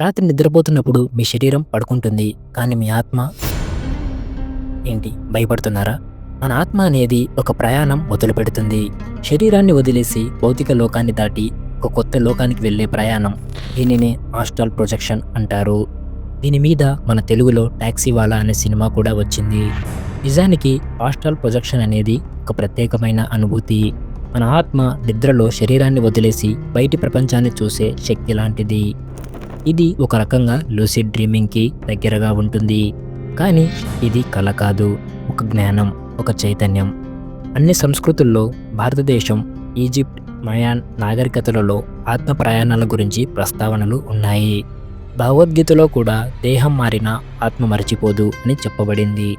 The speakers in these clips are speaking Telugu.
రాత్రి నిద్రపోతున్నప్పుడు మీ శరీరం పడుకుంటుంది. కానీ మీ ఆత్మ ఏంటి? భయపడుతున్నారా? మన ఆత్మ అనేది ఒక ప్రయాణం మొదలుపెడుతుంది. శరీరాన్ని వదిలేసి భౌతిక లోకాన్ని దాటి ఒక కొత్త లోకానికి వెళ్ళే ప్రయాణం. దీనినే ఆస్ట్రల్ ప్రొజెక్షన్ అంటారు. దీని మీద మన తెలుగులో ట్యాక్సీ వాలా అనే సినిమా కూడా వచ్చింది. నిజానికి ఆస్ట్రల్ ప్రొజెక్షన్ అనేది ఒక ప్రత్యేకమైన అనుభూతి. మన ఆత్మ నిద్రలో శరీరాన్ని వదిలేసి బయటి ప్రపంచాన్ని చూసే శక్తి లాంటిది. ఇది ఒక రకంగా లూసిడ్ డ్రీమింగ్కి దగ్గరగా ఉంటుంది. కానీ ఇది కళ కాదు ఒక జ్ఞానం ఒక చైతన్యం. అన్ని సంస్కృతుల్లో భారతదేశం ఈజిప్ట్ మయాన్ నాగరికతలలో ఆత్మ ప్రయాణాల గురించి ప్రస్తావనలు ఉన్నాయి. భగవద్గీతలో కూడా దేహం మారిన ఆత్మ మరచిపోదు అని చెప్పబడింది.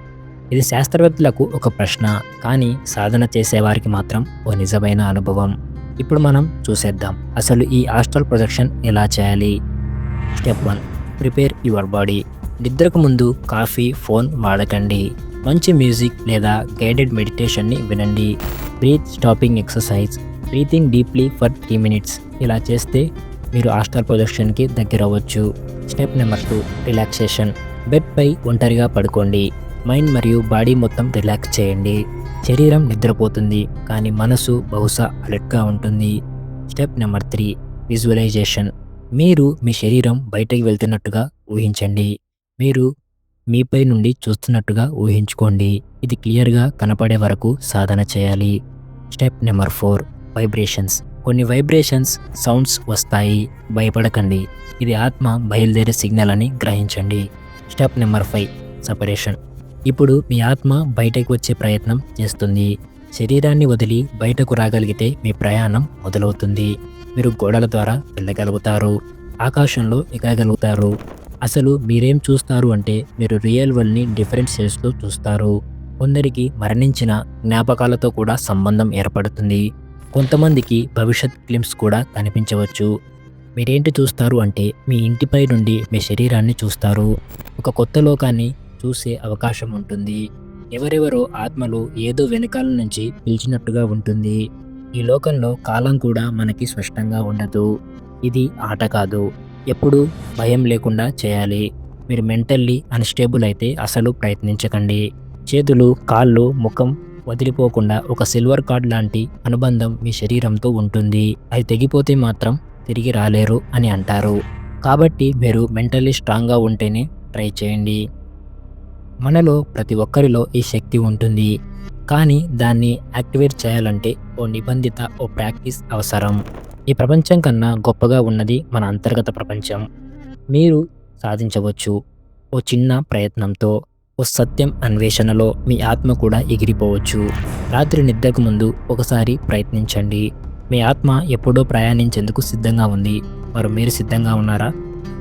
ఇది శాస్త్రవేత్తలకు ఒక ప్రశ్న కానీ సాధన చేసేవారికి మాత్రం ఓ నిజమైన అనుభవం. ఇప్పుడు మనం చూసేద్దాం అసలు ఈ ఆస్ట్రల్ ప్రొజెక్షన్ ఎలా చేయాలి? Step one prepare your body. నిద్రకు ముందు కాఫీ ఫోన్ వాడకండి. మంచి మ్యూజిక్ లేదా గైడెడ్ మెడిటేషన్ని వినండి. Breath stopping exercise breathing deeply for three minutes. ఇలా చేస్తే మీరు ఆస్టార్ ప్రొజెక్షన్కి దగ్గర అవ్వచ్చు స్టెప్ నెంబర్ టూ రిలాక్సేషన్. బెడ్పై ఒంటరిగా పడుకోండి. మైండ్ మరియు బాడీ మొత్తం రిలాక్స్ చేయండి. శరీరం నిద్రపోతుంది కానీ మనసు బహుశా అలర్ట్గా ఉంటుంది. Step number three visualisation. మీరు మీ శరీరం బయటకు వెళ్తున్నట్టుగా ఊహించండి. మీరు మీపై నుండి చూస్తున్నట్టుగా ఊహించుకోండి. ఇది క్లియర్గా కనపడే వరకు సాధన చేయాలి. Step number four vibrations. కొన్ని వైబ్రేషన్స్ సౌండ్స్ వస్తాయి. భయపడకండి. ఇది ఆత్మ బయలుదేరే సిగ్నల్ అని గ్రహించండి. Step number five separation. ఇప్పుడు మీ ఆత్మ బయటకు వచ్చే ప్రయత్నం చేస్తుంది. శరీరాన్ని వదిలి బయటకు రాగలిగితే మీ ప్రయాణం మొదలవుతుంది. మీరు గోడల ద్వారా వెళ్ళగలుగుతారు. ఆకాశంలో ఎగగలుగుతారు. అసలు మీరేం చూస్తారు అంటే మీరు రియల్ వరల్డ్ని డిఫరెంట్ షేడ్స్లో చూస్తారు. కొందరికి మరణించిన జ్ఞాపకాలతో కూడా సంబంధం ఏర్పడుతుంది. కొంతమందికి భవిష్యత్ ఫిలిమ్స్ కూడా కనిపించవచ్చు. మీరేంటి చూస్తారు అంటే మీ ఇంటిపై నుండి మీ శరీరాన్ని చూస్తారు. ఒక కొత్త లోకాన్ని చూసే అవకాశం ఉంటుంది. ఎవరెవరో ఆత్మలు ఏదో వెనకాల నుంచి పిలిచినట్టుగా ఉంటుంది. ఈ లోకంలో కాలం కూడా మనకి స్పష్టంగా ఉండదు. ఇది ఆట కాదు. ఎప్పుడూ భయం లేకుండా చేయాలి. మీరు మెంటల్లీ అన్స్టేబుల్ అయితే అసలు ప్రయత్నించకండి. చేతులు కాళ్ళు ముఖం వదిలిపోకుండా ఒక సిల్వర్ కార్డ్ లాంటి అనుబంధం మీ శరీరంతో ఉంటుంది. అది తెగిపోతే మాత్రం తిరిగి రాలేరు అని అంటారు. కాబట్టి మీరు మెంటల్లీ స్ట్రాంగ్గా ఉంటేనే ట్రై చేయండి. మనలో ప్రతి ఒక్కరిలో ఈ శక్తి ఉంటుంది. కానీ దాన్ని యాక్టివేట్ చేయాలంటే ఓ నిబంధిత ఓ ప్రాక్టీస్ అవసరం. ఈ ప్రపంచం కన్నా గొప్పగా ఉన్నది మన అంతర్గత ప్రపంచం. మీరు సాధించవచ్చు. ఓ చిన్న ప్రయత్నంతో ఓ సత్యం అన్వేషణలో మీ ఆత్మ కూడా ఎగిరిపోవచ్చు. రాత్రి నిద్రకు ముందు ఒకసారి ప్రయత్నించండి. మీ ఆత్మ ఎప్పుడో ప్రయాణించేందుకు సిద్ధంగా ఉంది. మరి మీరు సిద్ధంగా ఉన్నారా?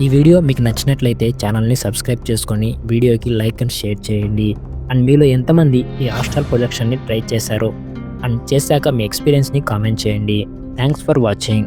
ఈ వీడియో మీకు నచ్చినట్లయితే ఛానల్ని సబ్స్క్రైబ్ చేసుకొని వీడియోకి లైక్ అండ్ షేర్ చేయండి. అండ్ మీలో ఎంతమంది ఈ హాస్టల్ ప్రొజెక్షన్ని ట్రై చేశారో అండ్ చేశాక మీ ఎక్స్పీరియన్స్ని కామెంట్ చేయండి. Thanks for watching